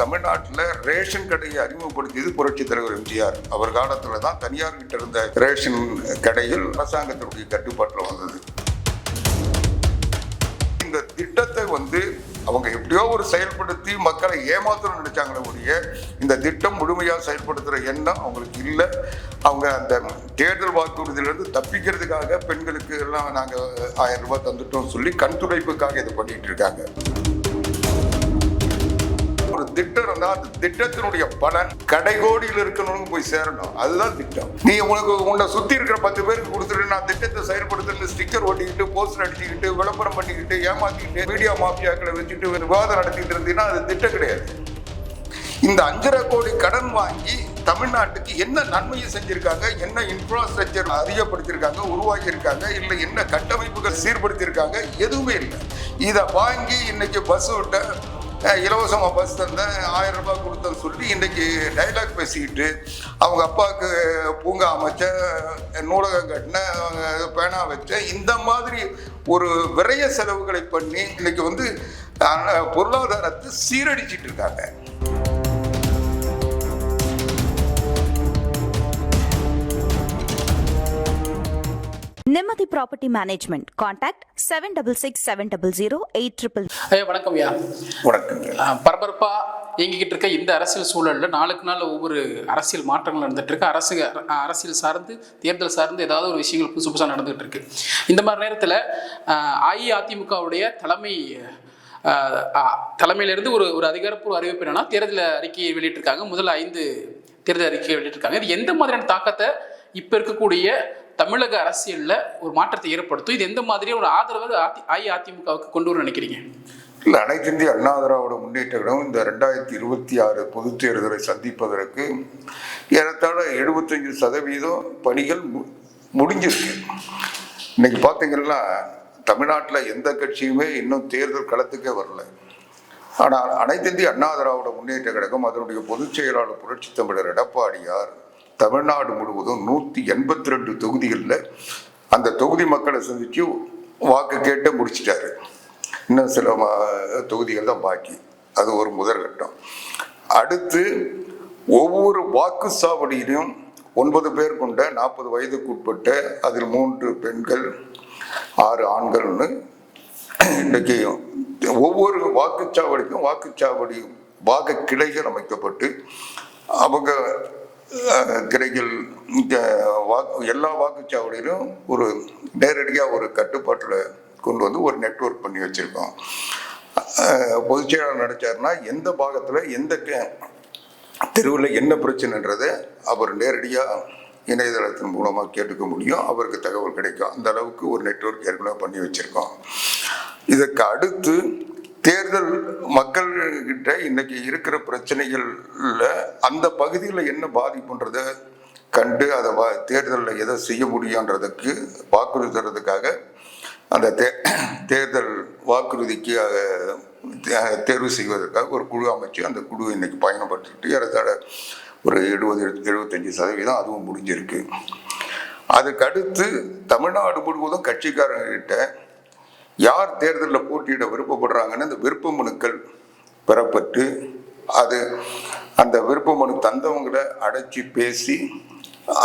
தமிழ்நாட்டில் ரேஷன் கடையை அறிமுகப்படுத்தியது புரட்சி தலைவர் எம்ஜிஆர். அவர் காலத்தில் தான் தனியார் கிட்ட இருந்த ரேஷன் கடையில் அரசாங்கத்தினுடைய கட்டுப்பாட்டில் வந்தது. இந்த திட்டத்தை வந்து அவங்க எப்படியோ ஒரு செயல்படுத்தி மக்களை ஏமாத்தணும்னு நினைச்சாங்களே ஒழிய இந்த திட்டம் முழுமையாக செயல்படுத்துகிற எண்ணம் அவங்களுக்கு இல்லை. அவங்க அந்த தேர்தல் வாக்குறுதியிலிருந்து தப்பிக்கிறதுக்காக பெண்களுக்கு எல்லாம் நாங்கள் ஆயிரம் ரூபாய் தந்துட்டோம்னு சொல்லி கண் துடைப்புக்காக இதை பண்ணிட்டு இருக்காங்க. திட்டம் இருந்தால் அந்த திட்டத்தினுடைய பலன் கடைகோடியில் இருக்கணும்னு போய் சேரணும். அதுதான் திட்டம். நீ உனக்கு உன்னை சுற்றி இருக்கிற பத்து பேருக்கு கொடுத்துட்டு நான் திட்டத்தை செயல்படுத்துறது ஸ்டிக்கர் ஒட்டிக்கிட்டு போஸ்டர் அடிச்சுக்கிட்டு விளம்பரம் பண்ணிக்கிட்டு ஏமாத்திக்கிட்டு மீடியா மாஃபியாக்களை வச்சுட்டு விவாதம் நடத்திட்டு இருந்தீங்கன்னா அது திட்டம் கிடையாது. இந்த அஞ்சரை கோடி கடன் வாங்கி தமிழ்நாட்டுக்கு என்ன நன்மையை செஞ்சிருக்காங்க என்ன இன்ஃப்ராஸ்ட்ரக்சர் அதிகப்படுத்தியிருக்காங்க உருவாக்கியிருக்காங்க இல்லை என்ன கட்டமைப்புகள் சீர்படுத்தியிருக்காங்க எதுவுமே இல்லை. இதை வாங்கி இன்னைக்கு பஸ் விட்ட இலவசமாக பஸ் தந்தேன். ஆயிரம் ரூபாய் கொடுத்தேன்னு சொல்லி இன்றைக்கி டைலாக் பேசிக்கிட்டு அவங்க அப்பாவுக்கு பூங்கா அமைச்ச நூலகம் கட்டின அவங்க பேனா வச்ச இந்த மாதிரி ஒரு விரைய செலவுகளை பண்ணி இன்றைக்கி வந்து பொருளாதாரத்தை சீரடிச்சிட்டு இருக்காங்க. நிம்மதி property management contact seven double six seven double zero eight triple ஐயா வணக்கம் ஐயா. வணக்கங்க அஹ் பரபரப்பா இயங்கிக்கிட்டு இருக்க இந்த அரசியல் சூழல்ல நாளுக்கு நாள் ஒவ்வொரு அரசியல் மாற்றங்கள் நடந்துட்டு இருக்கு. அரசு அரசியல் சார்ந்து தேர்தல் சார்ந்து ஏதாவது ஒரு விஷயங்கள் புதுசு புதுசாக நடந்துகிட்டு இருக்கு. இந்த மாதிரி நேரத்தில் அஇஅதிமுகவுடைய தலைமை தலைமையிலிருந்து ஒரு ஒரு அதிகாரப்பூர்வ அறிவிப்பு என்னன்னா தேர்தல் அறிக்கையை வெளியிட்டிருக்காங்க. முதல் ஐந்து தேர்தல் அறிக்கையை வெளியிட்டிருக்காங்க. இது எந்த மாதிரியான தாக்கத்தை இப்போ இருக்கக்கூடிய தமிழக அரசியலில் ஒரு மாற்றத்தை ஏற்படுத்தும். இது எந்த மாதிரியான ஒரு ஆதரவு அதி- அஇஅதிமுகவுக்கு கொண்டு வர நினைக்கிறீங்க? இல்லை அனைத்து இந்திய அண்ணா திராவிட முன்னேற்ற கழகம் இந்த ரெண்டாயிரத்தி இருபத்தி ஆறு பொதுத் தேர்தலை சந்திப்பதற்கு ஏறத்தாழ எழுபத்தஞ்சு சதவீதம் பணிகள் மு- முடிஞ்சிருக்கு. இன்னைக்கு பார்த்தீங்கன்னா தமிழ்நாட்டில் எந்த கட்சியுமே இன்னும் தேர்தல் களத்துக்கே வரல. ஆனால் அனைத்து இந்திய அண்ணா திராவிட முன்னேற்ற கழகம் அதனுடைய பொதுச் செயலாளர் புரட்சி தமிழர் எடப்பாடியார் தமிழ்நாடு முழுவதும் நூற்றி எண்பத்தி ரெண்டு தொகுதிகளில் அந்த தொகுதி மக்களை சந்தித்து வாக்கு கேட்டு முடிச்சிட்டாரு. இன்னும் சில தொகுதிகள் தான் பாக்கி. அது ஒரு முதற்கட்டம் அடுத்து ஒவ்வொரு வாக்குச்சாவடியிலும் ஒன்பது பேர் கொண்ட நாற்பது வயதுக்கு உட்பட்ட அதில் மூன்று பெண்கள் ஆறு ஆண்கள்னு இன்றைக்கு ஒவ்வொரு வாக்குச்சாவடிக்கும் வாக்குச்சாவடி வாக்கு கிளைகள் அமைக்கப்பட்டு அவங்க அஹ், வாக்கு எல்லா வாக்குச்சாவடியிலும் ஒரு நேரடியாக ஒரு கட்டுப்பாட்டில் கொண்டு வந்து ஒரு நெட்வொர்க் பண்ணி வச்சுருக்கோம். பொதுச்செயலாளர் செயலாளர் எந்த பாகத்தில் எந்த தெருவில் என்ன பிரச்சனைன்றதை அவர் நேரடியாக இணையதளத்தின் மூலமாக கேட்டுக்க முடியும். அவருக்கு தகவல் கிடைக்கும். அந்த அளவுக்கு ஒரு நெட்வொர்க் ஏற்கனவே பண்ணி வச்சுருக்கோம். இதற்கு அடுத்து தேர்தல் மக்கள்கிட்ட இன்னைக்கு இருக்கிற பிரச்சனைகள்ல அந்த பகுதியில் என்ன பாதிப்புன்றதை கண்டு அதை வா தேர்தலில் எதை செய்ய முடியுன்றதுக்கு வாக்குறுதி தர்றதுக்காக அந்த தே தேர்தல் வாக்குறுதிக்கு தே- தேர்வு செய்வதற்காக ஒரு குழு அமைச்சு அந்த குழு இன்னைக்கு பயணப்பட்டுக்கிட்டு ஏறத்தாழ ஒரு எழுபது எழுபத்தஞ்சு சதவீதம் அதுவும் முடிஞ்சிருக்கு. அதுக்கு அடுத்து தமிழ்நாடு முழுவதும் கட்சிக்காரங்கிட்ட யார் தேர்தலில் போட்டியிட விருப்பப்படுறாங்கன்னு அந்த விருப்ப மனுக்கள் பெறப்பட்டு அது அந்த விருப்ப மனு தந்தவங்களை அடைச்சி பேசி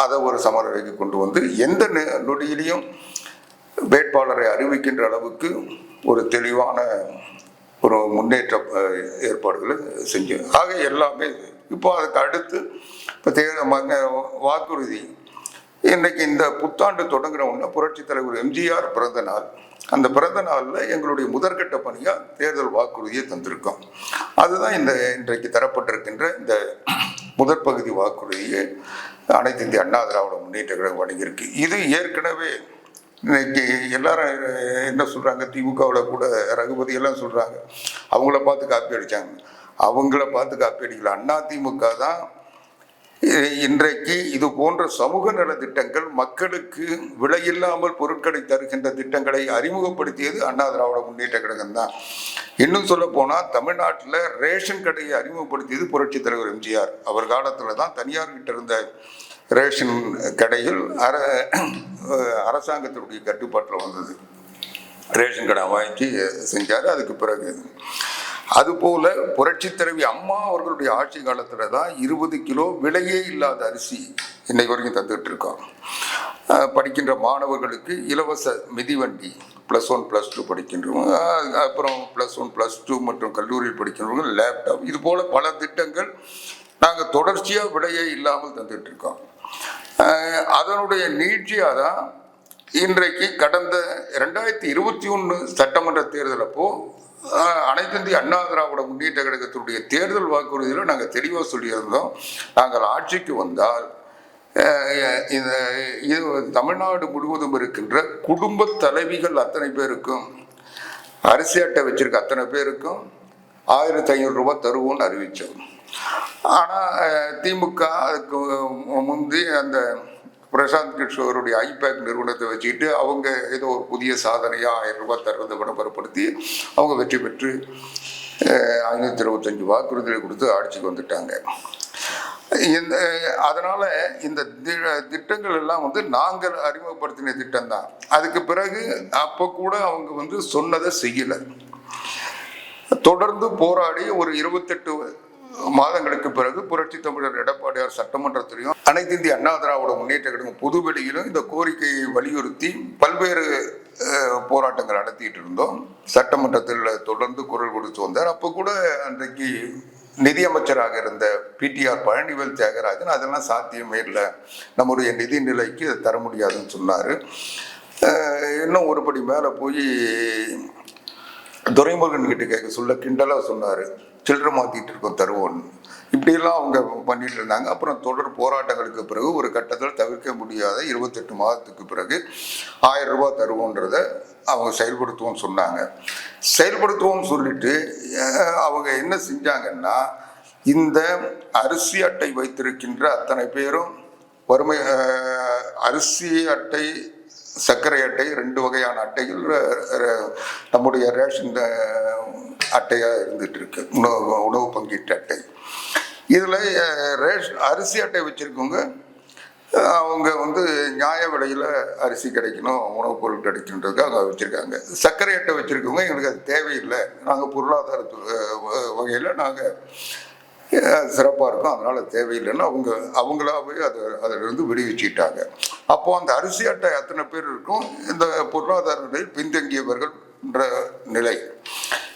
அதை ஒரு சமரவைக்கு கொண்டு வந்து எந்த நொடியிலையும் வேட்பாளரை அறிவிக்கின்ற அளவுக்கு ஒரு தெளிவான ஒரு முன்னேற்ற ஏற்பாடுகளை செஞ்சு ஆக எல்லாமே இப்போ அதுக்கு அடுத்து இப்போ தே வாக்குறுதி. இன்றைக்கு இந்த புத்தாண்டு தொடங்குற ஒன்று புரட்சித் தலைவர் எம்ஜிஆர் பிறந்த நாள். அந்த பிறந்த நாளில் எங்களுடைய முதற்கட்ட பணியாக தேர்தல் வாக்குறுதியை தந்திருக்கோம். அதுதான் இந்த இன்றைக்கு தரப்பட்டிருக்கின்ற இந்த முதற் பகுதி வாக்குறுதியை அனைத்து இந்திய அண்ணா திராவிட முன்னேற்ற கழகம் வழங்கியிருக்கு. இது ஏற்கனவே இன்னைக்கு எல்லாரும் என்ன சொல்கிறாங்க திமுகவில் கூட ரகுபதி எல்லாம் சொல்கிறாங்க அவங்கள பார்த்து காப்பி அடித்தாங்க அவங்கள பார்த்து காப்பி அடிக்கல. அண்ணா திமுக தான் இன்றைக்கு இது போன்ற சமூக நல திட்டங்கள் மக்களுக்கு விலையில்லாமல் பொருட்களை தருகின்ற திட்டங்களை அறிமுகப்படுத்தியது அண்ணா திராவிட முன்னேற்ற கழகம் தான். இன்னும் சொல்ல போனால் தமிழ்நாட்டில் ரேஷன் கடையை அறிமுகப்படுத்தியது புரட்சி தலைவர் எம்ஜிஆர். அவர் காலத்தில் தான் தனியார் கிட்ட இருந்த ரேஷன் கடைகள் அர அரசாங்கத்தினுடைய கட்டுப்பாட்டில் வந்தது. ரேஷன் கடை வாங்கி செஞ்சார். அதுக்கு பிறகு அதுபோல புரட்சி தலைவி அம்மா அவர்களுடைய ஆட்சி காலத்துல தான் இருபது கிலோ விலையே இல்லாத அரிசி இன்னைக்கு வரைக்கும் தந்துட்டு இருக்கோம் படிக்கின்ற மாணவர்களுக்கு இலவச மிதிவண்டி ப்ளஸ் ஒன் ப்ளஸ் டூ படிக்கின்றவங்க அப்புறம் ப்ளஸ் ஒன் ப்ளஸ் டூ மற்றும் கல்லூரியில் படிக்கின்றவங்க லேப்டாப் இது போல பல திட்டங்கள் நாங்கள் தொடர்ச்சியாக விலையே இல்லாமல் தந்துட்டு இருக்கோம். அதனுடைய நீட்சியாக தான் இன்றைக்கு கடந்த ரெண்டாயிரத்தி இருபத்தி ஒன்று சட்டமன்ற தேர்தல் அப்போது அனைத்திந்திய அண்ணா திராவிட முன்னேற்ற கழகத்தினுடைய தேர்தல் வாக்குறுதியில் நாங்கள் தெளிவாக சொல்லியிருந்தோம். நாங்கள் ஆட்சிக்கு வந்தால் இந்த இது தமிழ்நாடு முழுவதும் இருக்கின்ற குடும்ப தலைவிகள் அத்தனை பேருக்கும் அரிசி அட்டை வச்சிருக்க அத்தனை பேருக்கும் ஆயிரத்தி ஐநூறு ரூபாய் தருவோம்னு அறிவித்தோம் ஆனால் திமுக அதுக்கு முந்தி அந்த பிரசாந்த் கிஷோருடைய ஐபேக் நிறுவனத்தை வச்சுக்கிட்டு அவங்க ஏதோ ஒரு புதிய சாதனையாக ஆயிரம் ரூபாய் தர்றதை விளம்பரப்படுத்தி அவங்க வெற்றி பெற்று ஐநூற்றி இருபத்தஞ்சி வாக்குறுதிகளை கொடுத்து ஆட்சிக்கு வந்துட்டாங்க. இந்த அதனால் இந்த தி- திட்டங்கள் எல்லாம் வந்து நாங்கள் அறிமுகப்படுத்தின திட்டம் தான். அதுக்கு பிறகு அப்போ கூட அவங்க வந்து சொன்னதை செய்யலை. தொடர்ந்து போராடி ஒரு இருபத்தெட்டு மாதங்களுக்கு பிறகு புரட்சி தமிழர் எடப்பாடியார் சட்டமன்றத்திலையும் அனைத்து இந்திய அண்ணா திராவிட முன்னேற்ற கழகம் புதுவெளியிலும் இந்த கோரிக்கையை வலியுறுத்தி பல்வேறு போராட்டங்கள் நடத்திட்டு இருந்தோம். சட்டமன்றத்தில் தொடர்ந்து குரல் கொடுத்து வந்தார். அப்போ கூட அன்றைக்கு நிதியமைச்சராக இருந்த பிடிஆர் பழனிவேல் தியாகராஜன் அதெல்லாம் சாத்தியமே இல்லை. நம்முடைய நிதி நிலைக்கு அதை தர முடியாதுன்னு சொன்னார். இன்னும் ஒருபடி மேலே போய் துரைமுருகன் கிட்ட கேட்க சொல்ல கிண்டலாக சொன்னார். சில்லறை மாற்றிட்டு இருக்கோம் தருவோம். இப்படியெல்லாம் அவங்க பண்ணிட்டு இருந்தாங்க. அப்புறம் தொடர் போராட்டங்களுக்கு பிறகு ஒரு கட்டத்தில் தவிர்க்க முடியாத இருபத்தெட்டு மாதத்துக்கு பிறகு ஆயிரம் ரூபாய் தருவோன்றத அவங்க செயல்படுத்துவோம்னு சொன்னாங்க. செயல்படுத்துவோம்னு சொல்லிட்டு அவங்க என்ன செஞ்சாங்கன்னா இந்த அரிசி அட்டை வைத்திருக்கின்ற அத்தனை பேரும் வறுமை அரிசி அட்டை சர்க்கரை அட்டை ரெண்டு வகையான அட்டைகள் நம்முடைய ரேஷன் அட்டையாக இருந்துகிட்டு இருந்துட்டு இருக்கு. உணவு உணவு பங்கீட்டு அட்டை. இதில் ரேஷன் அரிசி அட்டை வச்சுருக்கவங்க அவங்க வந்து நியாய விலையில் அரிசி கிடைக்கணும் உணவுப் பொருள் கிடைக்கணுன்றதுக்காக வச்சுருக்காங்க. சர்க்கரை அட்டை வச்சுருக்கவங்க எங்களுக்கு அது தேவையில்லை. நாங்கள் பொருளாதார வகையில் நாங்கள் சிறப்பாக இருக்கும். அதனால் தேவையில்லைன்னு அவங்க அவங்களாவே அதை அதிலிருந்து விடுவிச்சிட்டாங்க. அப்போ அந்த அரிசி அட்டை அத்தனை பேர் இருக்கும். இந்த பொருளாதார நிலையில் பின்தங்கியவர்கள்ன்ற நிலை.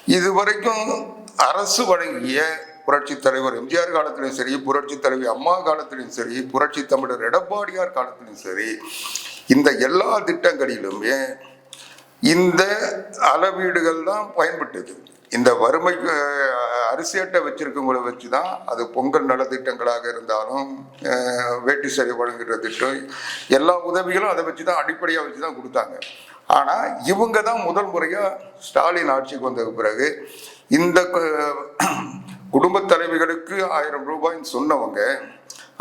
இதுவரைக்கும் அரசு வழங்கிய புரட்சி தலைவர் எம்ஜிஆர் காலத்திலும் சரி புரட்சி தலைவி அம்மா காலத்திலும் சரி புரட்சி தமிழர் எடப்பாடியார் காலத்திலும் சரி இந்த எல்லா திட்டங்களிலுமே இந்த அளவீடுகள் தான் பயன்பட்டது. இந்த வறுமை அரிசியட்டை அரிசி அட்டை வச்சிருக்கவங்களை வச்சு தான் அது பொங்கல் நலத்திட்டங்களாக இருந்தாலும் வேட்டி சரி வழங்குகிற திட்டம் எல்லா உதவிகளும் அதை வச்சு தான் அடிப்படையாக வச்சு தான் கொடுத்தாங்க. ஆனால் இவங்க தான் முதல் முறையாக ஸ்டாலின் ஆட்சிக்கு வந்த பிறகு இந்த குடும்ப தலைவிகளுக்கு ஆயிரம் ரூபாய்ன்னு சொன்னவங்க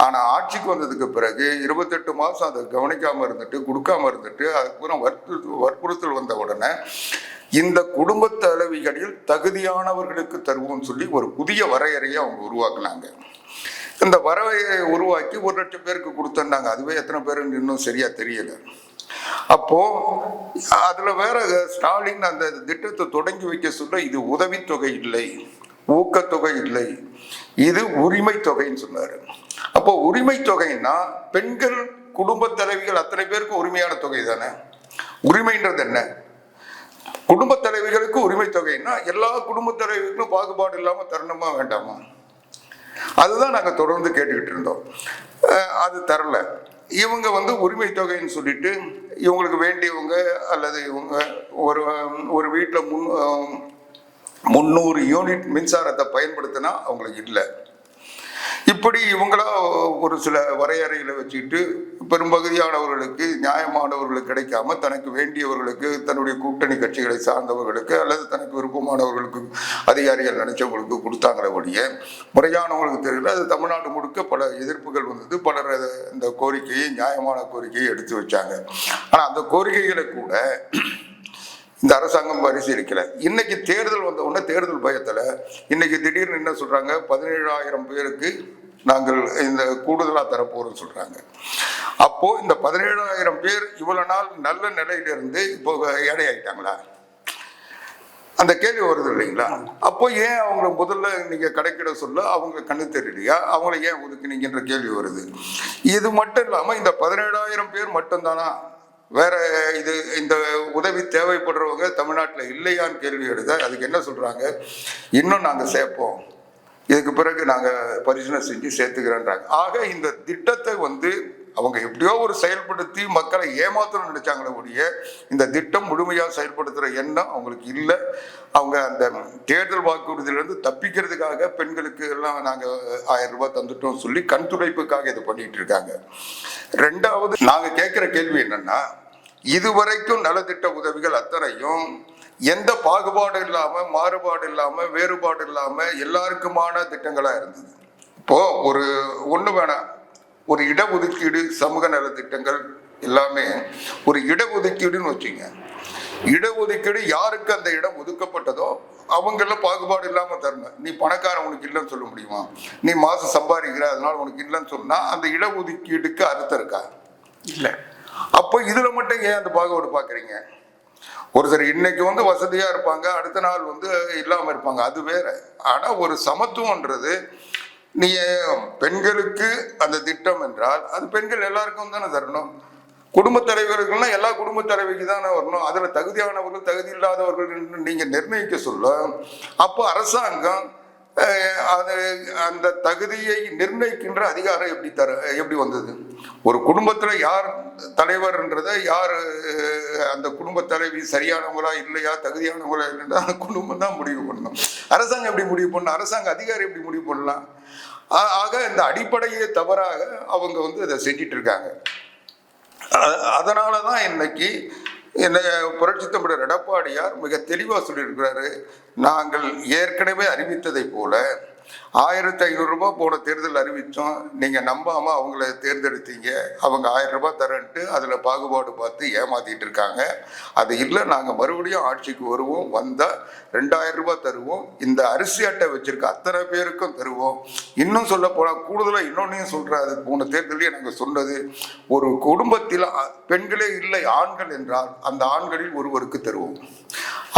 ஆனால் ஆட்சிக்கு வந்ததுக்கு பிறகு இருபத்தெட்டு மாதம் அதை கவனிக்காமல் இருந்துட்டு கொடுக்காம இருந்துட்டு அதுக்கப்புறம் வற்பு வற்புறுத்தல் வந்த உடனே இந்த குடும்ப தலைவிகளில் தகுதியானவர்களுக்கு தருவோம்னு சொல்லி ஒரு புதிய வரையறையை அவங்க உருவாக்குனாங்க. இந்த வரையறையை உருவாக்கி ஒரு லட்சம் பேருக்கு கொடுத்துருந்தாங்க அதுவே எத்தனை பேருன்னு இன்னும் சரியாக தெரியலை. அப்போ அதுல வேற ஸ்டாலின் அந்த திட்டத்தை தொடங்கி வைக்க சொல்ல இது உதவித்தொகை இல்லை ஊக்கத்தொகை இல்லை. இது உரிமை தொகைன்னு சொன்னாரு. அப்போ உரிமை தொகைன்னா பெண்கள் குடும்ப தலைவிகள் அத்தனை பேருக்கு உரிமையான தொகை தானே? உரிமைன்றது என்ன? குடும்ப தலைவிகளுக்கு உரிமை தொகைன்னா எல்லா குடும்ப தலைவிகளுக்கும் பாகுபாடு இல்லாம தரணுமா வேண்டாமா? அதுதான் நாங்கள் தொடர்ந்து கேட்டுக்கிட்டு இருந்தோம். அது தரல. இவங்க வந்து உரிமை தொகைன்னு சொல்லிட்டு இவங்களுக்கு வேண்டியவங்க அல்லது இவங்க ஒரு ஒரு வீட்டில் முன் முந்நூறு யூனிட் மின்சாரத்தை பயன்படுத்தினா அவங்களுக்கு இல்லை. இப்படி இவங்களா ஒரு சில வரையறைகளை வச்சுக்கிட்டு பெரும்பகுதியானவர்களுக்கு நியாயமானவர்களுக்கு கிடைக்காம தனக்கு வேண்டியவர்களுக்கு தன்னுடைய கூட்டணி கட்சிகளை சார்ந்தவர்களுக்கு அல்லது தனக்கு விருப்பமானவர்களுக்கு அதிகாரிகள் நினைச்சவங்களுக்கு கொடுத்தாங்களே ஒழிய முறையானவங்களுக்கு தெரியல. அது தமிழ்நாடு முழுக்க பல எதிர்ப்புகள் வந்தது. பலர் இந்த கோரிக்கையை நியாயமான கோரிக்கையை எடுத்து வச்சாங்க. ஆனால் அந்த கோரிக்கைகளை கூட இந்த அரசாங்கம் பரிசீலிக்கல. இன்னைக்கு தேர்தல் வந்த உடனே தேர்தல் பயத்துல இன்னைக்கு திடீர்னு என்ன சொல்றாங்க? பதினேழாயிரம் பேருக்கு நாங்கள் இந்த கூடுதலாக தரப்போகிறோம் சொல்றாங்க. அப்போ இந்த பதினேழாயிரம் பேர் இவ்வளவு நாள் நல்ல நிலையிலிருந்து இப்போ ஏழை ஆயிட்டாங்களா அந்த கேள்வி வருது இல்லைங்களா? அப்போ ஏன் அவங்கள முதல்ல நீங்கள் கிடைக்கிட சொல்ல அவங்க கண்ணு தெரியலையா? அவங்கள ஏன் ஒதுக்குனீங்கன்ற கேள்வி வருது. இது மட்டும் இல்லாமல் இந்த பதினேழாயிரம் பேர் மட்டும்தானா? வேற இது இந்த உதவி தேவைப்படுறவங்க தமிழ்நாட்டில் இல்லையான்னு கேள்வி எடுத்த அதுக்கு என்ன சொல்கிறாங்க இன்னும் நாங்கள் சேர்ப்போம். இதுக்கு பிறகு நாங்கள் பரிசீலனை செஞ்சு சேர்த்துக்கிறோன்றாங்க. ஆக இந்த திட்டத்தை வந்து அவங்க எப்படியோ ஒரு செயல்படுத்தி மக்களை ஏமாத்தணும்னு நினைச்சாங்களே ஒழிய இந்த திட்டம் முழுமையாக செயல்படுத்துகிற எண்ணம் அவங்களுக்கு இல்லை. அவங்க அந்த தேர்தல் வாக்குறுதியிலிருந்து தப்பிக்கிறதுக்காக பெண்களுக்கு எல்லாம் நாங்கள் ஆயிரம் ரூபாய் தந்துட்டோம் சொல்லி கண் துடைப்புக்காக இது பண்ணிட்டு இருக்காங்க. ரெண்டாவது நாங்கள் கேட்குற கேள்வி என்னன்னா இதுவரைக்கும் நலத்திட்ட உதவிகள் அத்தனையும் எந்த பாகுபாடு இல்லாம மாறுபாடு இல்லாம வேறுபாடு இல்லாம எல்லாருக்குமான திட்டங்களா இருந்தது. இப்போ ஒரு ஒண்ணு வேணாம் ஒரு இடஒதுக்கீடு சமூக நலத்திட்டங்கள் எல்லாமே ஒரு இடஒதுக்கீடுன்னு வச்சுங்க. இடஒதுக்கீடு யாருக்கு அந்த இடம் ஒதுக்கப்பட்டதோ அவங்கள பாகுபாடு இல்லாம தரணும். நீ பணக்காரன் உனக்கு இல்லைன்னு சொல்ல முடியுமா? நீ மாசம் சம்பாதிக்கிற அதனால உனக்கு இல்லைன்னு சொன்னா அந்த இடஒதுக்கீடுக்கு அர்த்தம் இருக்கா? இல்லை. அப்போ இதுல மட்டும் ஏன் அந்த பாகுபாடு பாக்குறீங்க? ஒருத்தர் இன்னைக்கு வந்து வசதியா இருப்பாங்க அடுத்த நாள் வந்து இல்லாம இருப்பாங்க. அது வேற. ஆனா ஒரு சமத்துவம்ன்றது நீ பெண்களுக்கு அந்த திட்டம் என்றால் அது பெண்கள் எல்லாருக்கும் தானே தரணும். குடும்பத் தலைவர்கள்னா எல்லா குடும்பத் தலைவிக்கு தானே வரணும். அதுல தகுதியானவர்கள் தகுதி இல்லாதவர்கள் என்று நீங்க நிர்ணயிக்க சொல்ல அப்போ அரசாங்கம் அது அந்த தகுதியை நிர்ணயிக்கின்ற அதிகாரம் எப்படி தர எப்படி வந்தது? ஒரு குடும்பத்தில் யார் தலைவர்ன்றதை யார் அந்த குடும்ப தலைவி சரியானவங்களா இல்லையா தகுதியானவங்களா இல்லைன்னா அந்த குடும்பம் தான் முடிவு பண்ணணும். அரசாங்கம் எப்படி முடிவு பண்ணணும்? அரசாங்க அதிகாரி எப்படி முடிவு பண்ணலாம்? ஆக இந்த அடிப்படையே தவறாக அவங்க வந்து அதை செஞ்சிட்டு இருக்காங்க. அதனால தான் இன்னைக்கு என்ன புரட்சி தமிழர் எடப்பாடியார் மிக தெளிவாக சொல்லியிருக்கிறாரு. நாங்கள் ஏற்கனவே அறிவித்ததைப் போல ஆயிரத்தி ஐநூறுரூபா போன தேர்தல் அறிவித்தோம். நீங்கள் நம்பாமல் அவங்கள தேர்ந்தெடுத்தீங்க. அவங்க ஆயிரம் ரூபாய் தரேன்ட்டு அதில் பாகுபாடு பார்த்து ஏமாத்திட்டு இருக்காங்க. அது இல்லை நாங்கள் மறுபடியும் ஆட்சிக்கு வருவோம். வந்தால் ரெண்டாயிரம் ரூபாய் தருவோம். இந்த அரிசி அட்டை வச்சிருக்க அத்தனை பேருக்கும் தருவோம். இன்னும் சொல்ல போனால் கூடுதலாக இன்னொன்னையும் சொல்கிறாரு போன தேர்தலையே நாங்கள் சொன்னது. ஒரு குடும்பத்தில் பெண்களே இல்லை ஆண்கள் என்றால் அந்த ஆண்களில் ஒருவருக்கு தருவோம்.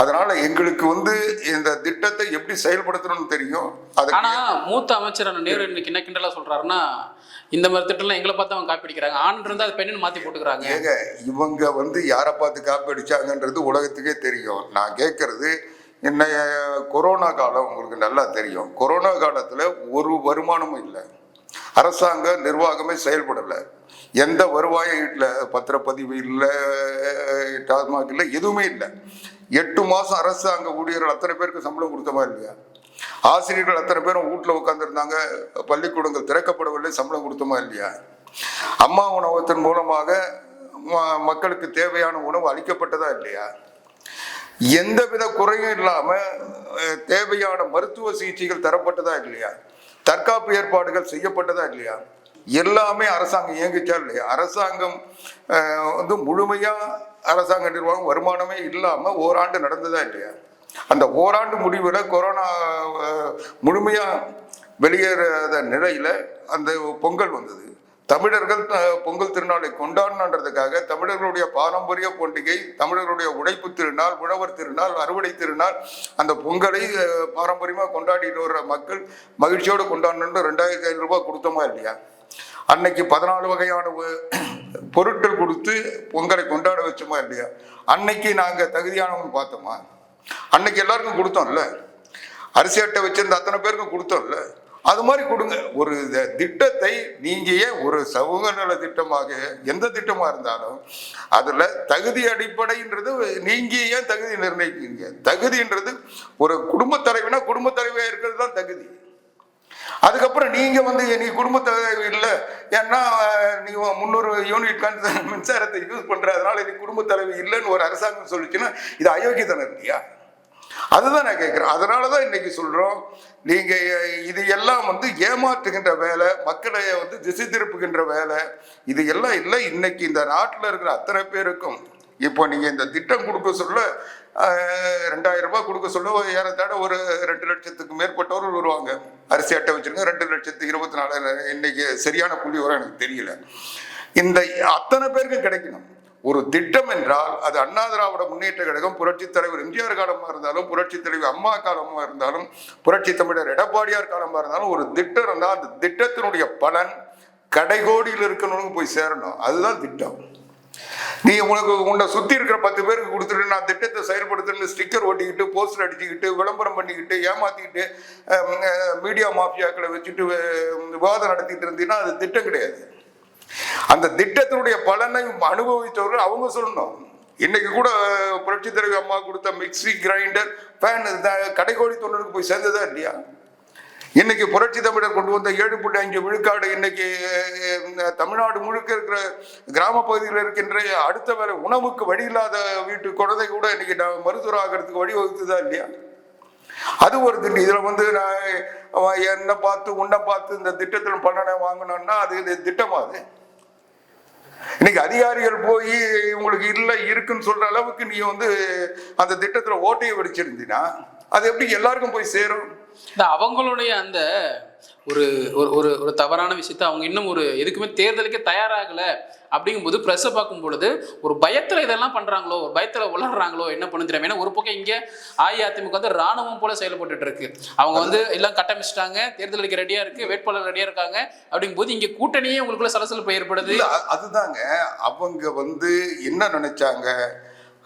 அதனால எங்களுக்கு வந்து இந்த திட்டத்தை எப்படி செயல்படுத்தணும்னு தெரியும்? அதுக்கு ஆனா மூத்த அமைச்சரான நேரு இன்னைக்கு என்ன கிண்டலா சொல்றாருன்னா இந்த மாதிரி திட்டம்லாம் எங்களை பார்த்து அவங்க காப்பி அடிக்கிறாங்க. ஆண் இருந்தா அது பெண்ணு மாத்தி போட்டுக்கிறாங்க. ஏங்க இவங்க வந்து யாரை பார்த்து காப்பி அடிச்சாங்கன்றது உலகத்துக்கே தெரியும். நான் கேட்கறது என்ன கொரோனா காலம் உங்களுக்கு நல்லா தெரியும். கொரோனா காலத்துல ஒரு வருமானமும் இல்லை. அரசாங்க நிர்வாகமே செயல்படலை. எந்த வருவாயும் இல்லை பத்திரப்பதிவு இல்லை டாஸ்மாக் இல்லை எதுவுமே இல்லை. எட்டு மாதம் அரசாங்க ஊழியர்கள் அத்தனை பேருக்கு சம்பளம் கொடுத்தமா இல்லையா? ஆசிரியர்கள் அத்தனை பேரும் வீட்டில் உட்காந்துருந்தாங்க பள்ளிக்கூடங்கள் திறக்கப்படவில்லை சம்பளம் கொடுத்தோமா இல்லையா? அம்மா உணவகத்தின் மூலமாக ம- மக்களுக்கு தேவையான உணவு அளிக்கப்பட்டதா இல்லையா? எந்தவித குறையும் இல்லாம தேவையான மருத்துவ சிகிச்சைகள் தரப்பட்டதா இல்லையா? தற்காப்பு ஏற்பாடுகள் செய்யப்பட்டதா இல்லையா? எல்லாமே அரசாங்கம் இயங்கிச்சா இல்லையா? அரசாங்கம் வந்து முழுமையா அரசாங்க நிர்வாகம் வருமானமே இல்லாம ஓராண்டு நடந்ததா இல்லையா? அந்த ஓராண்டு முடிவில் கொரோனா முழுமையாக முழுமையா வெளியேறாத நிலையில அந்த பொங்கல் வந்தது. தமிழர்கள் பொங்கல் திருநாளை கொண்டாடணுன்றதுக்காக தமிழர்களுடைய பாரம்பரிய பண்டிகை தமிழர்களுடைய உழைப்பு திருநாள் உழவர் திருநாள் அறுவடை திருநாள் அந்த பொங்கலை பாரம்பரியமாக பாரம்பரியமா கொண்டாடிட்டு வர்ற மக்கள் மகிழ்ச்சியோடு கொண்டாடணுன்னு ரெண்டாயிரத்தி ஐநூறு ரூபாய் கொடுத்தோமா இல்லையா? அன்னைக்கு பதினாலு வகையான பொருட்கள் கொடுத்து பொங்கலை கொண்டாட வச்சோமா இல்லையா? அன்னைக்கு நாங்க தகுதியானவங்க பார்த்தோமா? அன்னைக்கு எல்லாருக்கும் கொடுத்தோம்ல. அரிசி அட்டை வச்சிருந்த அத்தனை பேருக்கும் கொடுத்தோம்ல. அது மாதிரி கொடுங்க. ஒரு த- திட்டத்தை நீங்க ஏன் ஒரு சமூக நல திட்டமாக எந்த திட்டமா இருந்தாலும் அதுல தகுதி அடிப்படைன்றது நீங்கள் ஏன் தகுதி நிர்ணயிக்கிறீங்க? தகுதின்றது ஒரு குடும்ப தலைவினா குடும்ப தலைவியா இருக்கிறது தான் தகுதி. அதுக்கப்புறம் நீங்க வந்து நீ குடும்பத்தை இல்லை. ஏன்னா நீ முந்நூறு யூனிட் மின்சாரத்தை யூஸ் பண்ற அதனால நீ குடும்ப தலைவி இல்லைன்னு ஒரு அரசாங்கம் சொல்லிச்சுன்னா இது அயோக்கியத்தனம் இல்லையா? அதுதான் நான் கேட்கிறேன் அதனால தான் இன்னைக்கு சொல்றோம் நீங்க இது எல்லாம் வந்து ஏமாற்றுகின்ற வேலை மக்களை வந்து திசை திருப்புகின்ற வேலை இது எல்லாம் இல்லை. இன்னைக்கு இந்த நாட்டில் இருக்கிற அத்தனை பேருக்கும் இப்போ நீங்க இந்த திட்டம் கொடுக்க சொல்ல ரெண்டாயிரம் ரூபாய் கொடுக்க சொல்ல ஏறத்தாட ஒரு ரெண்டு லட்சத்துக்கு மேற்பட்டவர்கள் வருவாங்க. அரிசி அட்டை வச்சிருங்க ரெண்டு லட்சத்து இருபத்தி நாலு. இன்னைக்கு சரியான புள்ளி வரும் எனக்கு தெரியல. இந்த அத்தனை பேருக்கும் கிடைக்கணும். ஒரு திட்டம் என்றால் அது அண்ணா திராவிட முன்னேற்ற கழகம் புரட்சி தலைவர் எம்ஜிஆர் காலமாக இருந்தாலும் புரட்சித் தலைவர் அம்மா காலமாக இருந்தாலும் புரட்சி தமிழர் எடப்பாடியார் காலமாக இருந்தாலும் ஒரு திட்டம் இருந்தால் அந்த திட்டத்தினுடைய பலன் கடைகோடியில் இருக்கணும்னு போய் சேரணும். அதுதான் திட்டம். நீ உனக்கு உன்னை சுத்தி இருக்கிற பத்து பேருக்கு கொடுத்துட்டு நான் திட்டத்தை செயல்படுத்துன்னு ஸ்டிக்கர் ஒட்டிக்கிட்டு போஸ்டர் அடிச்சுக்கிட்டு விளம்பரம் பண்ணிக்கிட்டு ஏமாத்திக்கிட்டு மீடியா மாஃபியாக்களை வச்சுட்டு விவாதம் நடத்திட்டு இருந்தீங்கன்னா அது திட்டம் கிடையாது. அந்த திட்டத்தினுடைய பலனை அனுபவித்தவர்கள் அவங்க சொல்லணும். இன்னைக்கு கூட புரட்சி தலைவி அம்மா கொடுத்த மிக்ஸி கிரைண்டர் ஃபேன் கடைக்கோடி தொண்டனுக்கு போய் சேர்ந்ததா இல்லையா? இன்னைக்கு புரட்சி தமிழர் கொண்டு வந்த ஏழு புள்ளி அஞ்சு விழுக்காடு இன்னைக்கு தமிழ்நாடு முழுக்க இருக்கிற கிராம பகுதியில் இருக்கின்ற அடுத்த வேலை உணவுக்கு வழி இல்லாத வீட்டு குழந்தை கூட இன்னைக்கு நான் மருத்துவர் ஆகிறதுக்கு வழி வகுத்துதா இல்லையா? அது ஒரு திட்டம் இதுல வந்து நான் என்னை என்ன பார்த்து உன்னை பார்த்து இந்த திட்டத்தில் பண்ணனை வாங்கணும்னா அது இது திட்டமா அது? இன்னைக்கு அதிகாரிகள் போய் உங்களுக்கு இல்லை இருக்குன்னு சொல்ற அளவுக்கு நீ வந்து அந்த திட்டத்தில் ஓட்டையை வெடிச்சிருந்தீங்கன்னா அது எப்படி எல்லாருக்கும் போய் சேரும்? இந்த அவங்களுடைய அந்த ஒரு ஒரு ஒரு தவறான விஷயத்த அவங்க இன்னும் ஒரு எதுக்குமே தேர்தலுக்கே தயாராகல அப்படிங்கும்போது ப்ரெஸ்ஸை பார்க்கும் பொழுது ஒரு பயத்துல இதெல்லாம் பண்றாங்களோ ஒரு பயத்துல உளறாங்களோ என்ன பண்ணு தெரியாம? ஏன்னா ஒரு பக்கம் இங்க அஇஅதிமுக வந்து ராணுவம் போல செயல்பட்டுட்டு இருக்கு அவங்க வந்து எல்லாம் கட்டமைச்சிட்டாங்க தேர்தலுக்கு ரெடியா இருக்கு வேட்பாளர் ரெடியா இருக்காங்க அப்படிங்கும்போது இங்க கூட்டணியே உங்களுக்குள்ள சலசலப்பு ஏற்படுது. அதுதாங்க. அவங்க வந்து என்ன நினைச்சாங்க?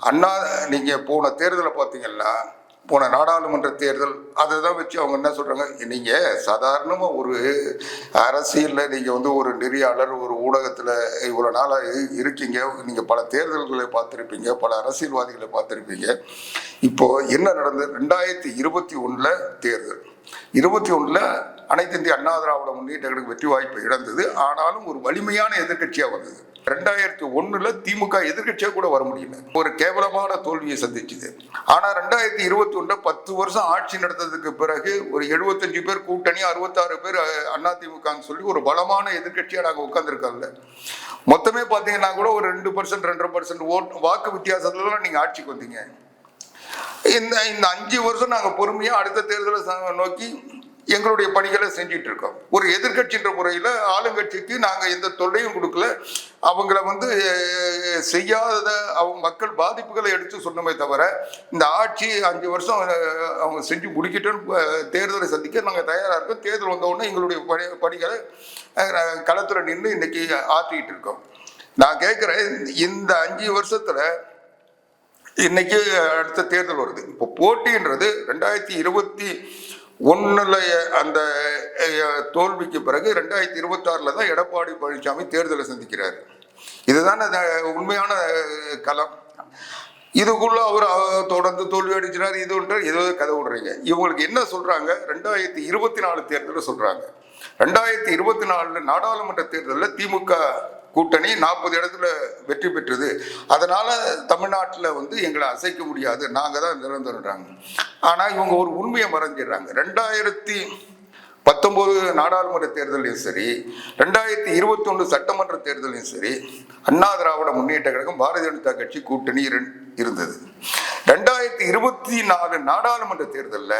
அண்ணா நீங்க போன தேர்தலை பார்த்தீங்கன்னா போன நாடாளுமன்ற தேர்தல் அதை தான் வச்சு அவங்க என்ன சொல்கிறாங்க நீங்கள் சாதாரணமாக ஒரு அரசியலில் நீங்கள் வந்து ஒரு நெறியாளர் ஒரு ஊடகத்தில் இவ்வளோ நாளாக இருக்கீங்க. நீங்கள் பல தேர்தல்களை பார்த்துருப்பீங்க பல அரசியல்வாதிகளை பார்த்துருப்பீங்க. இப்போது என்ன நடந்தது ரெண்டாயிரத்தி இருபத்தி ஒன்றில் தேர்தல். இருபத்தி ஒன்றில் அனைத்து இந்திய அண்ணா திராவிட முன்னேற்ற வெற்றி வாய்ப்பு இழந்தது. ஆனாலும் ஒரு வலிமையான எதிர்கட்சியாக வந்தது. ரெண்டாயிரத்தி ஒன்றில் திமுக எதிர்கட்சியாக கூட வர முடியல. ஒரு கேவலமான தோல்வியை சந்திச்சுது. ஆனால் ரெண்டாயிரத்தி இருபத்தி ஒண்ணுல பத்து வருஷம் ஆட்சி நடந்ததுக்கு பிறகு ஒரு எழுபத்தஞ்சு பேர் கூட்டணி அறுபத்தாறு பேர் அண்ணா திமுகன்னு சொல்லி ஒரு பலமான எதிர்கட்சியாக நாங்கள் உட்காந்துருக்கோம்ல மொத்தமே பார்த்தீங்கன்னா கூட ஒரு ரெண்டு பர்சன்ட் ரெண்டரை பர்சன்ட் ஓட் வாக்கு வித்தியாசத்துலலாம் நீங்கள் ஆட்சிக்கு வந்தீங்க. இந்த இந்த அஞ்சு வருஷம் நாங்கள் பொறுமையாக அடுத்த தேர்தலை நோக்கி எங்களுடைய பணிகளை செஞ்சிட்டு இருக்கோம் ஒரு எதிர்க்கட்சின்ற முறையில் ஆளுங்கட்சிக்கு நாங்கள் எந்த தொல்லையும் கொடுக்கல. அவங்கள வந்து செய்யாத அவங்க மக்கள் பாதிப்புகளை எடுத்து சொன்னமே தவிர இந்த ஆட்சி அஞ்சு வருஷம் அவங்க செஞ்சு முடிக்கிட்டோன்னு தேர்தலை சந்திக்க நாங்கள் தயாராக இருக்கோம். தேர்தல் வந்தவுடனே எங்களுடைய பணி பணிகளை களத்தில் நின்று இன்னைக்கு ஆற்றிக்கிட்டு இருக்கோம் நான் கேட்குறேன் இந்த அஞ்சு வருஷத்தில் இன்னைக்கு அடுத்த தேர்தல் வருது. இப்போ போட்டின்றது ரெண்டாயிரத்தி இருபத்தி ஒன்றில் அந்த தோல்விக்கு பிறகு ரெண்டாயிரத்தி இருபத்தாறில் தான் எடப்பாடி பழனிசாமி தேர்தலை சந்திக்கிறார். இதுதான் அந்த உண்மையான களம். இதுக்குள்ள அவர் தொடர்ந்து தோல்வி அடிச்சினார் இது ஒன்று ஏதோ கதை விடுறீங்க. இவங்களுக்கு என்ன சொல்றாங்க? ரெண்டாயிரத்தி இருபத்தி நாலு தேர்தலில் சொல்றாங்க. ரெண்டாயிரத்தி இருபத்தி நாலு நாடாளுமன்ற தேர்தலில் திமுக கூட்டணி நாற்பது இடத்துல வெற்றி பெற்றது. அதனால தமிழ்நாட்டில் வந்து எங்களை அசைக்க முடியாது. நாங்கள் தான் நிரந்தரன்றாங்க. ஆனால் இவங்க ஒரு உண்மையை மறைஞ்சிடுறாங்க ரெண்டாயிரத்தி பத்தொம்போது நாடாளுமன்ற தேர்தலையும் சரி ரெண்டாயிரத்தி இருபத்தி ஒன்று சட்டமன்ற தேர்தலையும் சரி அண்ணா திராவிட முன்னேற்ற கழகம் பாரதிய ஜனதா கட்சி கூட்டணி இரு- இருந்தது. ரெண்டாயிரத்தி இருபத்தி நாலு நாடாளுமன்ற தேர்தலில்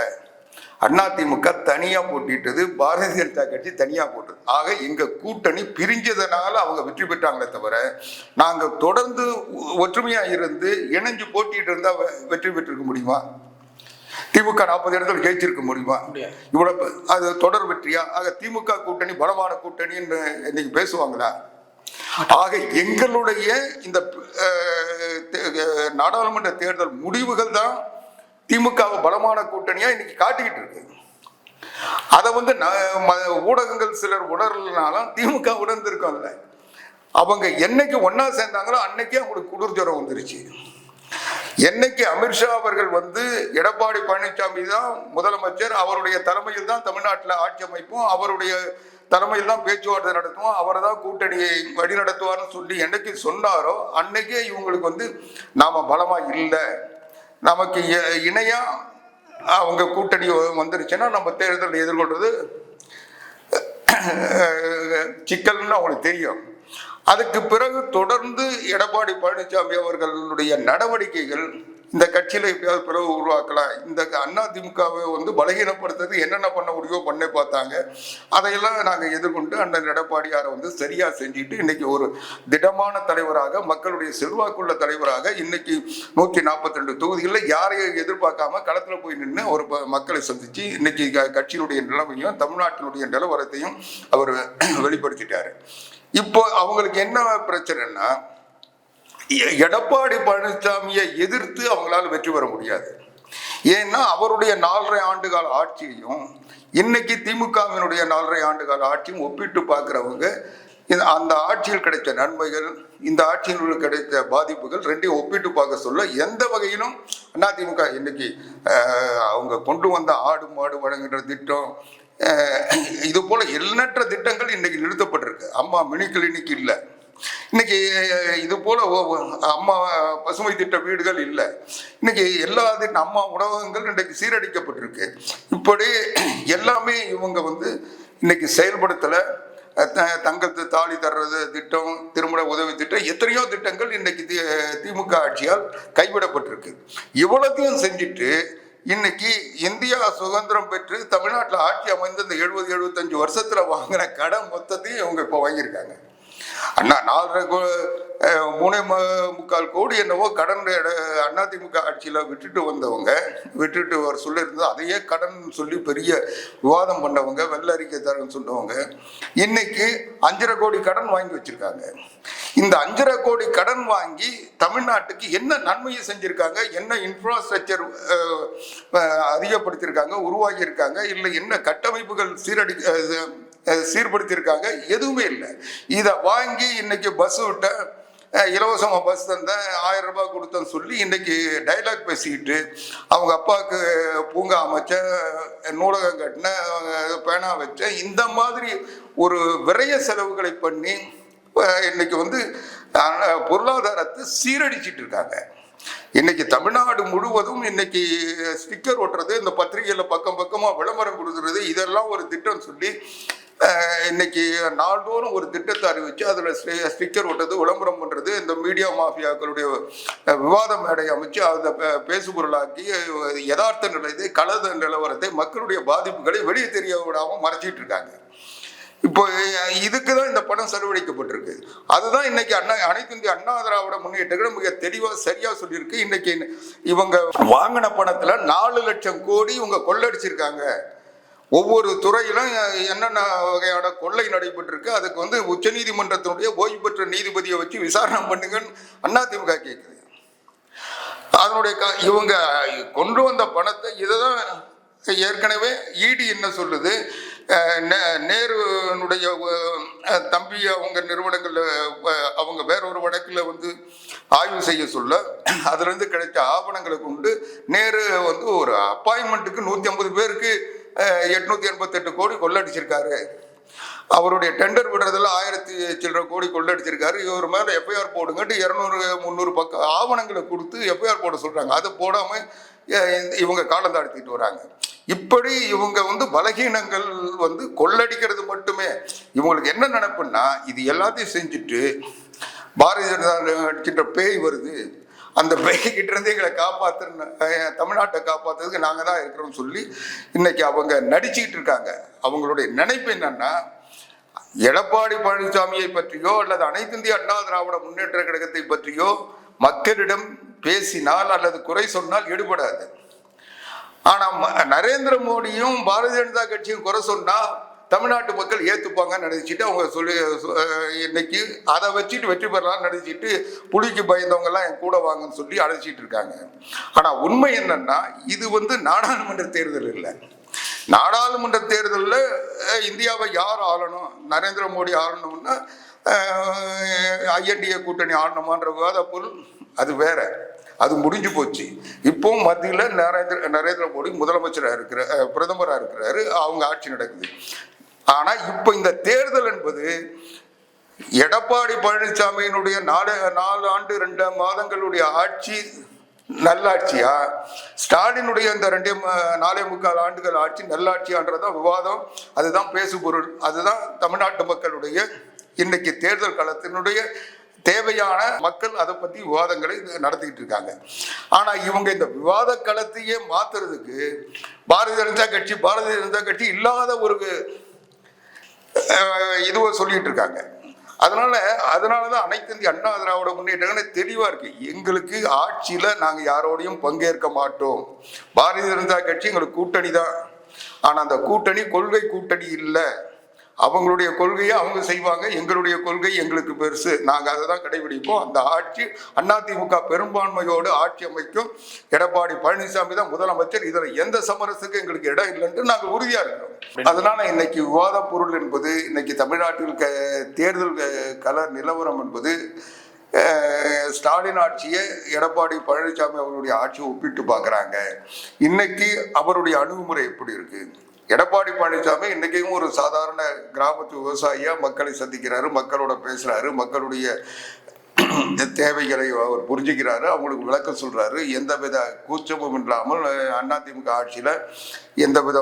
அதிமுக தனியா போட்டிட்டது பாரதிய ஜனதா கட்சி தனியா போட்டது. ஆக எங்க கூட்டணி பிரிஞ்சதுனால அவங்க வெற்றி பெற்றாங்களே தவிர நாங்க தொடர்ந்து ஒ- ஒற்றுமையா இருந்து இணைஞ்சு போட்டிட்டு இருந்தா வெ- வெற்றி பெற்றிருக்க முடியுமா? திமுக நாற்பது இடத்துல ஜெயிச்சிருக்க முடியுமா. இவ்வளவு அது தொடர் வெற்றியா? ஆக திமுக கூட்டணி பலமான கூட்டணின்னு இன்னைக்கு பேசுவாங்களா? ஆக எங்களுடைய இந்த நாடாளுமன்ற தேர்தல் முடிவுகள் தான் திமுகவை பலமான கூட்டணியா இன்னைக்கு காட்டிக்கிட்டு இருக்கு. அதை வந்து ந- ம- ஊடகங்கள் சிலர் உணரலனாலும் திமுக உணர்ந்திருக்கோம்ல அவங்க என்னைக்கு ஒன்னா சேர்ந்தாங்களோ அன்னைக்கே அவங்களுக்கு குளிர்ஜுரம் வந்துருச்சு. என்னைக்கு அமித்ஷா அவர்கள் வந்து எடப்பாடி பழனிசாமி தான் முதலமைச்சர் அவருடைய தலைமையில் தான் தமிழ்நாட்டில் ஆட்சி அமைப்போம் அவருடைய தலைமையில் தான் பேச்சுவார்த்தை நடத்துவோம் அவரை தான் கூட்டணியை வழிநடத்துவார்னு சொல்லி என்னைக்கு சொன்னாரோ அன்னைக்கே இவங்களுக்கு வந்து நாம பலமா இல்லை. நமக்கு இ- இணையா அவங்க கூட்டணி வந்துருச்சுன்னா நம்ம தேர்தல் எதிர்கொள்றது சிக்கல்னு அவங்களுக்கு தெரியும். அதுக்கு பிறகு தொடர்ந்து எடப்பாடி பழனிசாமி அவர்களுடைய நடவடிக்கைகள் இந்த கட்சியில எப்படியாவது பிறகு உருவாக்கலாம். இந்த அண்ணா திமுகவை வந்து பலகீனப்படுத்துறது என்னென்ன பண்ண முடியுமோ பண்ணி பார்த்தாங்க. அதையெல்லாம் நாங்கள் எதிர்கொண்டு அண்ணன் எடப்பாடியாரை வந்து சரியா செஞ்சுட்டு இன்னைக்கு ஒரு திடமான தலைவராக மக்களுடைய செல்வாக்குள்ள தலைவராக இன்னைக்கு நூற்றி நாற்பத்தி ரெண்டு தொகுதிகளில் யாரையும் எதிர்பார்க்காம களத்தில் போய் நின்று ஒரு ப- மக்களை சந்திச்சு இன்னைக்கு க- கட்சியினுடைய நிலைமையும் தமிழ்நாட்டினுடைய நிலவரத்தையும் அவர் வெளிப்படுத்திட்டாரு. இப்போ அவங்களுக்கு என்ன பிரச்சனைன்னா எடப்பாடி பழனிசாமியை எதிர்த்து அவங்களால வெற்றி பெற முடியாது. ஏன்னா அவருடைய நாலரை ஆண்டுகால ஆட்சியையும் இன்னைக்கு திமுகவினுடைய நாலரை ஆண்டுகால ஆட்சியும் ஒப்பிட்டு பார்க்குறவங்க அந்த ஆட்சியில் கிடைத்த நன்மைகள் இந்த ஆட்சியினுள் கிடைத்த பாதிப்புகள் ரெண்டையும் ஒப்பிட்டு பார்க்க சொல்ல எந்த வகையிலும் அதிமுக இன்னைக்கு அவங்க கொண்டு வந்த ஆடு மாடு வழங்குகிற திட்டம் இது போல எண்ணற்ற திட்டங்கள் இன்னைக்கு நிறுத்தப்பட்டிருக்கு. அம்மா மினி கிளினிக் இல்லை. இன்னைக்கு இது போல அம்மா பசுமை திட்ட வீடுகள் இல்லை. இன்னைக்கு எல்லா அம்மா உணவகங்கள் இன்றைக்கு சீரழிக்கப்பட்டிருக்கு இப்படி எல்லாமே இவங்க வந்து இன்னைக்கு செயல்படுத்தலை. தங்கத்து தாலி தர்றது திட்டம் திருமண உதவி திட்டம் எத்தனையோ திட்டங்கள் இன்னைக்கு தி- திமுக ஆட்சியால் கைவிடப்பட்டிருக்கு. இவ்வளத்தையும் செஞ்சுட்டு இன்னைக்கு இந்தியா சுதந்திரம் பெற்று தமிழ்நாட்டில் ஆட்சி அமைந்த இந்த எழுபது எழுபத்தஞ்சு வருஷத்துல வாங்கின கடன் மொத்தத்தையும் இவங்க இப்போ வாங்கியிருக்காங்க. அண்ணா நாலரை கோ மூணே முக்கால் கோடி என்னவோ கடன் அதிமுக ஆட்சியில் விட்டுட்டு வந்தவங்க விட்டுட்டு வர சொல்லியிருந்தது அதையே கடன் சொல்லி பெரிய விவாதம் பண்ணவங்க வெள்ள அறிக்கை தரேன்னு சொன்னவங்க இன்னைக்கு அஞ்சரை கோடி கடன் வாங்கி வச்சிருக்காங்க. இந்த அஞ்சரை கோடி கடன் வாங்கி தமிழ்நாட்டுக்கு என்ன நன்மையை செஞ்சுருக்காங்க என்ன இன்ஃப்ராஸ்ட்ரக்சர் அதிகப்படுத்தியிருக்காங்க உருவாகியிருக்காங்க இல்லை என்ன கட்டமைப்புகள் சீரடி சீர்படுத்தியிருக்காங்க. எதுவுமே இல்லை. இதை வாங்கி இன்னைக்கு பஸ் விட்ட இலவசமாக பஸ் தந்தேன். ஆயிரம் ரூபாய் கொடுத்தேன்னு சொல்லி இன்னைக்கு டைலாக் பேசிக்கிட்டு அவங்க அப்பாவுக்கு பூங்கா அமைச்சேன் நூலகம் கட்டினேன் பேனா வச்சேன். இந்த மாதிரி ஒரு விரைய செலவுகளை பண்ணி இன்னைக்கு வந்து பொருளாதாரத்தை சீரடிச்சிட்டு இருக்காங்க. இன்னைக்கு தமிழ்நாடு முழுவதும் இன்னைக்கு ஸ்டிக்கர் ஒட்டுறது இந்த பத்திரிகையில பக்கம் பக்கமா விளம்பரம் கொடுக்கறது இதெல்லாம் ஒரு திட்டம் சொல்லி இன்னைக்கு நாள்தோறும் ஒரு திட்டத்தை அறிவிச்சு அதுல ஸ்டிக்கர் ஒட்டுறது விளம்பரம் பண்றது இந்த மீடியா மாஃபியாக்களுடைய விவாத மேடை அமைச்சு அதை பேசுபொருளாக்கி யதார்த்த நிலையத்தை கலத நிலவரத்தை மக்களுடைய பாதிப்புகளை வெளியே தெரிய விடாம மறைச்சிட்டு இருக்காங்க. இப்போ இதுக்கு தான் இந்த பணம் செலவழிக்கப்பட்டிருக்கு. அதுதான் இன்னைக்கு அண்ணா அனைத்து இந்திய அண்ணா திராவிட முன்னேற்றங்கள் மிக தெளிவாக சரியா சொல்லியிருக்கு. இன்னைக்கு இவங்க வாங்கின பணத்துல நாலு லட்சம் கோடி இவங்க கொள்ளடிச்சிருக்காங்க. ஒவ்வொரு துறையிலும் என்னென்ன வகையான கொள்ளை நடைபெற்றிருக்கு அதுக்கு வந்து உச்சநீதிமன்றத்தினுடைய ஓய்வு பெற்ற நீதிபதியை வச்சு விசாரணை பண்ணுங்கன்னு அதிமுக கேட்குது அதனுடைய க- இவங்க கொண்டு வந்த பணத்தை இதை தான் ஏற்கனவே இடி என்ன சொல்லுது நேருனுடைய தம்பி அவங்க நிறுவனங்களில் அவங்க வேற ஒரு வழக்கில் வந்து ஆய்வு செய்ய சொல்ல அதுலேருந்து கிடைச்ச ஆவணங்களை கொண்டு நேரு வந்து ஒரு அப்பாயின்மெண்ட்டுக்கு நூற்றி ஐம்பது பேருக்கு எட்நூற்றி எண்பத்தெட்டு கோடி கொள்ளடிச்சிருக்காரு. அவருடைய டெண்டர் விடுறதுல ஆயிரத்தி சில்லற கோடி கொள்ளடிச்சிருக்காரு. இவர் மேல எஃப்ஐஆர் போடுங்கட்டு இரநூறு முந்நூறு பக்கம் ஆவணங்களை கொடுத்து எஃப்ஐஆர் போட சொல்றாங்க. அதை போடாம இவங்க காலம் தாழ்த்திட்டு வராங்க. இப்படி இவங்க வந்து பலகீனங்கள் வந்து கொள்ளடிக்கிறது மட்டுமே. இவங்களுக்கு என்ன நினைப்புன்னா இது எல்லாத்தையும் செஞ்சுட்டு பாரதிய ஜனதா அடிச்சுட்ட பேய் வருது. அந்த பேய்கிட்ட இருந்து எங்களை காப்பாத்துன தமிழ்நாட்டை காப்பாத்துறதுக்கு நாங்க தான் இருக்கிறோம்னு சொல்லி இன்னைக்கு அவங்க நடிச்சுக்கிட்டு இருக்காங்க. அவங்களுடைய நினைப்பு என்னன்னா எடப்பாடி பழனிசாமியை பற்றியோ அல்லது அனைத்து இந்திய அண்ணா திராவிட முன்னேற்ற கழகத்தை பற்றியோ மக்களிடம் பேசினால் அல்லது குறை சொன்னால் எடுபடாது ஆனா ம- நரேந்திர மோடியும் பாரதிய ஜனதா கட்சியும் குறை சொன்னா தமிழ்நாட்டு மக்கள் ஏத்துப்பாங்கன்னு நினைச்சிட்டு அவங்க சொல்லி இன்னைக்கு அதை வச்சுட்டு வெற்றி பெறலாம்னு நினைச்சிட்டு புலிக்கு பயந்தவங்க எல்லாம் என் கூட வாங்கன்னு சொல்லி அழைச்சிட்டு இருக்காங்க. ஆனா உண்மை என்னன்னா இது வந்து நாடாளுமன்ற தேர்தல் இல்லை. நாடாளுமன்ற தேர்தலில் இந்தியாவை யார் ஆளணும்? நரேந்திர மோடி ஆளணும்னா ஐஎன்டிஏ கூட்டணி ஆளணுமான்ற விவாத பொருள் அது வேற. அது முடிஞ்சு போச்சு. இப்போ மத்தியில் நரேந்திர நரேந்திர மோடி முதலமைச்சராக இருக்கிற பிரதமராக இருக்கிறாரு. அவங்க ஆட்சி நடக்குது. ஆனால் இப்போ இந்த தேர்தல் என்பது எடப்பாடி பழனிசாமியினுடைய நாலு நாலு ஆண்டு ரெண்டு மாதங்களுடைய ஆட்சி நல்லாட்சியா? ஸ்டாலினுடைய இந்த ரெண்டே நாலே முக்கால் ஆண்டுகள் ஆட்சி நல்லாட்சியான்றதான் விவாதம். அதுதான் பேசுபொருள். அதுதான் தமிழ்நாட்டு மக்களுடைய இன்னைக்கு தேர்தல் காலத்தினுடைய தேவையான மக்கள் அதை பத்தி விவாதங்களை நடத்திக்கிட்டு இருக்காங்க. ஆனா இவங்க இந்த விவாத களத்தையே மாத்துறதுக்கு பாரதிய ஜனதா கட்சி பாரதிய ஜனதா கட்சி இல்லாத ஒரு இதுவோ சொல்லிட்டு இருக்காங்க. அதனால அதனால தான் அனைத்து இந்திய அண்ணா திராவிட முன்னேற்றங்கன்னு தெளிவா இருக்கு. எங்களுக்கு ஆட்சியில நாங்க யாரோடையும் பங்கேற்க மாட்டோம். பாரதிய ஜனதா கட்சி எங்களுக்கு கூட்டணி தான் ஆனா அந்த கூட்டணி கொள்கை கூட்டணி இல்லை. அவங்களுடைய கொள்கையை அவங்க செய்வாங்க எங்களுடைய கொள்கை எங்களுக்கு பெருசு. நாங்கள் அதை தான் கடைபிடிப்போம். அந்த ஆட்சி அதிமுக பெரும்பான்மையோடு ஆட்சி அமைக்கும். எடப்பாடி பழனிசாமி தான் முதலமைச்சர். இதில் எந்த சமரசுக்கும் எங்களுக்கு இடம் இல்லைன்ட்டு நாங்கள் உறுதியா இருக்கிறோம். அதனால இன்னைக்கு விவாத பொருள் என்பது இன்னைக்கு தமிழ்நாட்டில் க தேர்தல் கல நிலவரம் என்பது ஸ்டாலின் ஆட்சியை எடப்பாடி பழனிசாமி அவருடைய ஆட்சியை ஒப்பிட்டு பார்க்குறாங்க. இன்னைக்கு அவருடைய அணுகுமுறை எப்படி இருக்கு? எடப்பாடி பழனிசாமி இன்னைக்கும் ஒரு சாதாரண கிராமத்து விவசாயியா மக்களை சந்திக்கிறாரு மக்களோட பேசுறாரு மக்களுடைய தேவைகளை அவர் புரிஞ்சுக்கிறாரு அவங்களுக்கு விளக்கம் சொல்றாரு. எந்தவித கூச்சமும் இல்லாமல் அதிமுக ஆட்சியில எந்தவித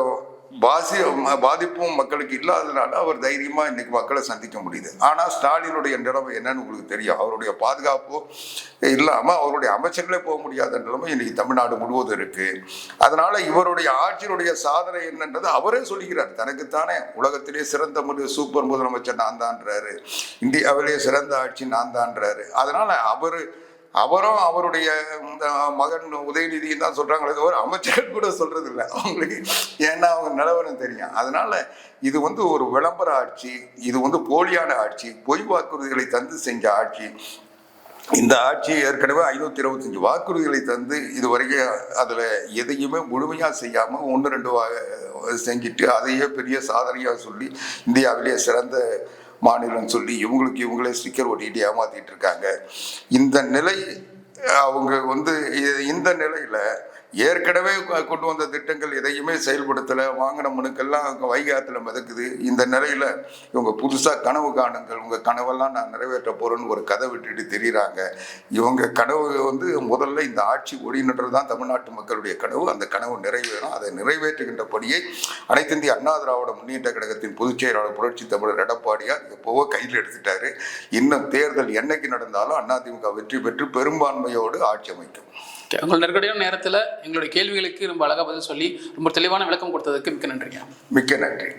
பாசி பாதிப்பும் மக்களுக்கு இல்லாததுனால அவர் தைரியமாக இன்னைக்கு மக்களை சந்திக்க முடியுது. ஆனால் ஸ்டாலினுடைய நிலைமை என்னன்னு உங்களுக்கு தெரியும். அவருடைய பாதுகாப்பு இல்லாமல் அவருடைய அமைச்சர்களே போக முடியாத நிலைமை இன்னைக்கு தமிழ்நாடு முழுவதும் இருக்கு. அதனால இவருடைய ஆட்சியினுடைய சாதனை என்னன்றது அவரே சொல்லிக்கிறார் தனக்குத்தானே உலகத்திலே சிறந்த முதல் சூப்பர் முதலமைச்சர் நான் தான்றாரு இந்தியாவிலே சிறந்த ஆட்சி நான் தான்றாரு அதனால அவர் அவரும் அவருடைய இந்த மகன் உதயநிதியும் தான் சொல்றாங்களே தவிர அமைச்சர் கூட சொல்றது இல்லை அவங்களுக்கு ஏன்னா அவங்க நிலவரம் தெரியும். அதனால இது வந்து ஒரு விளம்பர ஆட்சி இது வந்து போலியான ஆட்சி பொய் வாக்குறுதிகளை தந்து செஞ்ச ஆட்சி. இந்த ஆட்சி ஏற்கனவே ஐநூத்தி இருபத்தஞ்சு வாக்குறுதிகளை தந்து இது வரைக்கும் அதுல எதையுமே முழுமையா செய்யாம ஒன்று ரெண்டு வா- செஞ்சுட்டு அதையே பெரிய சாதனையா சொல்லி இந்தியாவிலேயே சிறந்த மாநிலம் சொல்லி இவங்களுக்கு இவங்களே ஸ்டிக்கர் ஒட்டிட்டு ஏமாத்திட்டு இருக்காங்க. இந்த நிலை அவங்க வந்து இந்த நிலையில ஏற்கனவே கொண்டு வந்த திட்டங்கள் எதையுமே செயல்படுத்தலை. வாங்கின மனுக்கெல்லாம் அங்கே வைகாத்துல மிதக்குது. இந்த நிலையில் இவங்க புதுசாக கனவு காணுங்கள். உங்கள் கனவெல்லாம் நான் நிறைவேற்ற போகிறேன்னு ஒரு கதை விட்டுட்டு தெரியுறாங்க. இவங்க கனவு வந்து முதல்ல இந்த ஆட்சி ஒளிநடுறது தான் தமிழ்நாட்டு மக்களுடைய கனவு. அந்த கனவு நிறைவேறும். அதை நிறைவேற்றுகின்ற பணியை அனைத்து இந்திய அண்ணா திராவிட முன்னேற்ற கழகத்தின் பொதுச் செயலாளர் புரட்சி தமிழர் எடப்பாடியார் எப்போவோ கையில் எடுத்துட்டாரு. இன்னும் தேர்தல் என்னைக்கு நடந்தாலும் அதிமுக வெற்றி பெற்று பெரும்பான்மையோடு ஆட்சி அமைக்கும். ஓகே உங்கள் நெருக்கடியான நேரத்தில் எங்களுடைய கேள்விகளுக்கு ரொம்ப அழகாக பதில் சொல்லி ரொம்ப தெளிவான விளக்கம் கொடுத்ததுக்கு மிக்க நன்றிங்க. மிக்க நன்றி.